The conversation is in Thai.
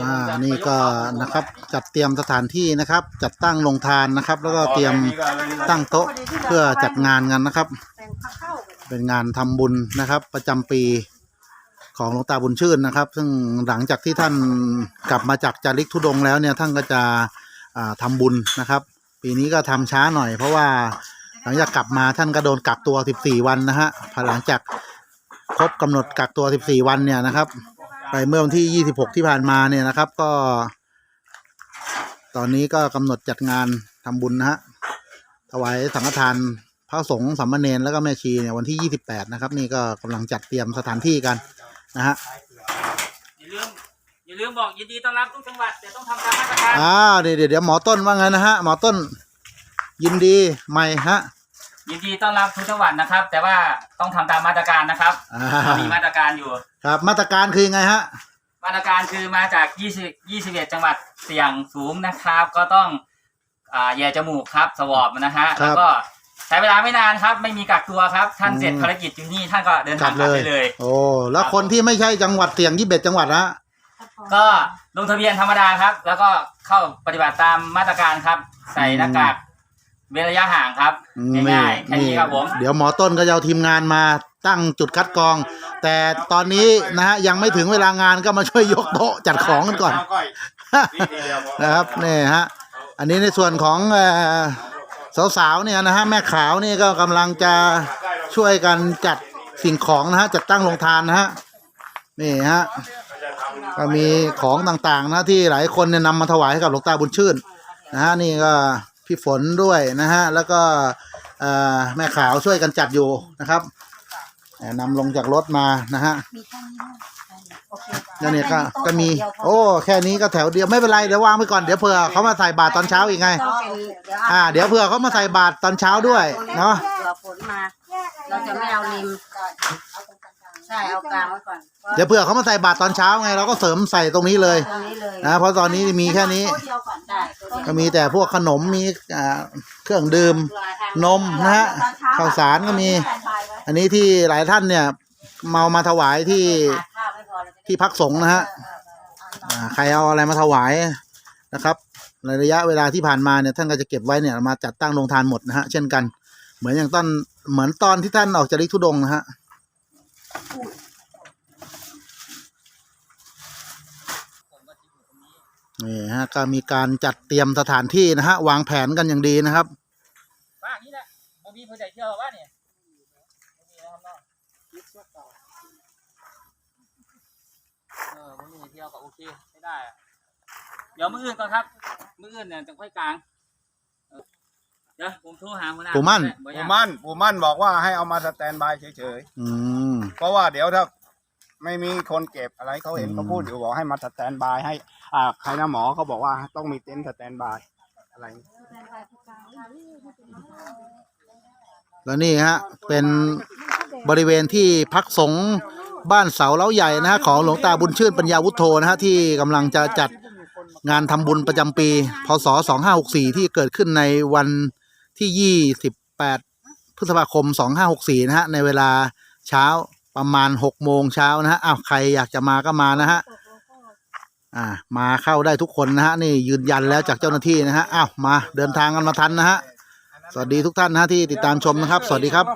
อ่านี่ก็นะครับจัดเตรียมสถานที่นะครับ จัดตั้งโรงทานนะครับ แล้วก็เตรียมตั้งโต๊ะเพื่อจัดงานกันนะครับ เป็นงานทำบุญนะครับ ประจำปีของหลวงตาบุญชื่นนะครับ ซึ่งหลังจากที่ท่านกลับมาจากจาริกธุดงค์แล้วเนี่ยท่านก็จะอ่าทำบุญนะครับ ปีนี้ก็ทำช้าหน่อย เพราะว่าหลังจากกลับมาท่านก็โดนกักตัว 14 วันนะฮะพอหลังจากครบกำหนดกักตัว 14 วันเนี่ยนะครับ ไปเมื่อวันที่ 26 ที่ผ่านมาเนี่ยนะครับ ก็ ตอนนี้ก็กำหนดจัดงานทำบุญนะฮะถวายสังฆทานพระสงฆ์สามเณรแล้วก็แม่ชีเนี่ยวันที่ 28 นะครับ นี่ก็กำลังจัดเตรียมสถานที่กันนะฮะอย่าลืมอย่าลืมบอกยินดีต้อนรับทุกจังหวัดแต่ต้องทำตามมาตรการอ่าเดี๋ยวเดี๋ยวเดี๋ยวหมอต้นว่าไงนะฮะหมอต้นยินดีไหมฮะ ยินดีต้อนรับทุกจังหวัดนะครับ แต่ว่าต้องทำตามมาตรการนะครับอ่ามีมาตรการอยู่ ครับมาตรการคือยังไงฮะ มาตรการคือมาจาก 20 21 จังหวัดเสี่ยงสูงนะครับ ก็ต้องอ่าแย่จมูกครับสวอปนะฮะครับแล้วก็ใช้เวลาไม่นานครับ ไม่มีกักตัวครับ ท่านอืม เสร็จภารกิจอยู่นี่ท่านก็เดินกลัทาบงกเลลับย ได้เลย โอ้แล้วคนที่ไม่ใช่จังหวัดเสี่ยง21จังหวัดนะก็ลงทะเบียนธรรมดาครับ แล้วก็เข้าปฏิบัติตามมาตรการครับ ใส่หน้ากาก เว้นระยะห่างครับอืมง่ายๆแค่นี้ครับผมเดี๋ยวหมอต้นก็จะเอาทีมงานมาตั้งจุดคัดกรอง แต่ตอนนี้นะฮะยังไม่ถึงเวลางานก็มาช่วยยกโต๊ะจัดของกันก่อนนะครับนี่ฮะอันนี้ในส่วนของเอ่อสาวๆเนี่ยนะฮะแม่ขาวนี่ก็กำลังจะช่วยกันจัดสิ่งของนะฮะจัดตั้งโรงทานนะฮะนี่ฮะก็มีของต่างๆนะที่หลายคนเนี่ยนำมาถวายให้กับหลวงตาบุญชื่นนะฮะนี่ก็ พี่ฝนด้วยนะฮะ แล้วก็เอ่อแม่ขาวช่วยกันจัดอยู่นะครับเอ่อนำลงจากรถมานะฮะมีแค่นี้นะโอเคนั่นเนี่ยก็ก็มีโต๊ะโอ้ แค่นี้ก็แถวเดียวไม่เป็นไรเดี๋ยววางไปก่อนเดี๋ยวเผื่อเขามาใส่บาตรตอนเช้าอีกไงต้องเป็นเดี๋ยวอ่า เดี๋ยวเผื่อเขามาใส่บาตรตอนเช้าด้วยเนาะเผื่อฝนมาเราจะไม่เอาริมใช่เอากลางไว้ก่อนเดี๋ยวเผื่อเขามาใส่บาตรตอนเช้าไงเราก็เสริมใส่ตรงนี้เลยตรงนี้เลยนะเพราะตอนนี้มีแค่นี้ใช่ตัวนี้ ก็มีแต่พวกขนมมีอ่าเครื่องดื่มนมนะฮะข้าวสารก็มี อันนี้ที่หลายท่านเนี่ยเมามาถวายที่ขาดข้าวไม่พอเราจะที่พักสงฆ์นะฮะอ่าใครเอาอะไรมาถวายนะครับในระยะเวลาที่ผ่านมาเนี่ยท่านก็จะเก็บไว้เนี่ยมาจัดตั้งโรงทานหมดนะฮะเช่นกัน เหมือนอย่างตอนเหมือนตอนที่ท่านออกจากลิทุดงค์นะฮะ นี่ฮะก็มีการจัดเตรียมสถานที่นะฮะวางแผนกันอย่างดีนะครับบ้านนี้แหละบ่มีผู้ใดเที่ยวว่าเนี่ยบ่มีนะครับเนาะเออบ่มีเที่ยวก็โอเคไม่ได้อะเดี๋ยวมื้ออื่นก่อนครับ มื้ออื่นเนี่ยจะค่อยกลางเออเดี๋ยวผมโทรหาหัวหน้าปู่มั่น บ่ปู่ยากมั่นปู่มั่นบอกว่าให้เอามาสแตนบายเฉยอืม ๆ เพราะว่าเดี๋ยวถ้า ไม่มีคนเก็บอะไรเขาเห็นอืมเขาพูดอยู่บอกให้มาสแตนบายให้ อ่าใครนะหมอเขาบอกว่าต้องมีเต็นท์สแตนบายอะไร แล้วนี่ฮะ เป็นบริเวณที่พักสงฆ์บ้านเสาเล้าใหญ่นะฮะของหลวงตาบุญชื่นปัญญาวุฒโธนะฮะที่กำลังจะจัดงานทำบุญประจำปี พศ 2564 ที่เกิดขึ้นในวันที่ 28 พฤษภาคม 2564 นะฮะ ในเวลาเช้า ประมาณหกโมงเช้านะฮะอ้าวใครอยากจะมาก็มานะฮะอ่ามาเข้าได้ทุกคนนะฮะนี่ยืนยันแล้วจากเจ้าหน้าที่นะฮะอ้าวมาเดินทางกันมาทันนะฮะสวัสดีทุกท่านนะฮะที่ติดตามชมนะครับ สวัสดีครับ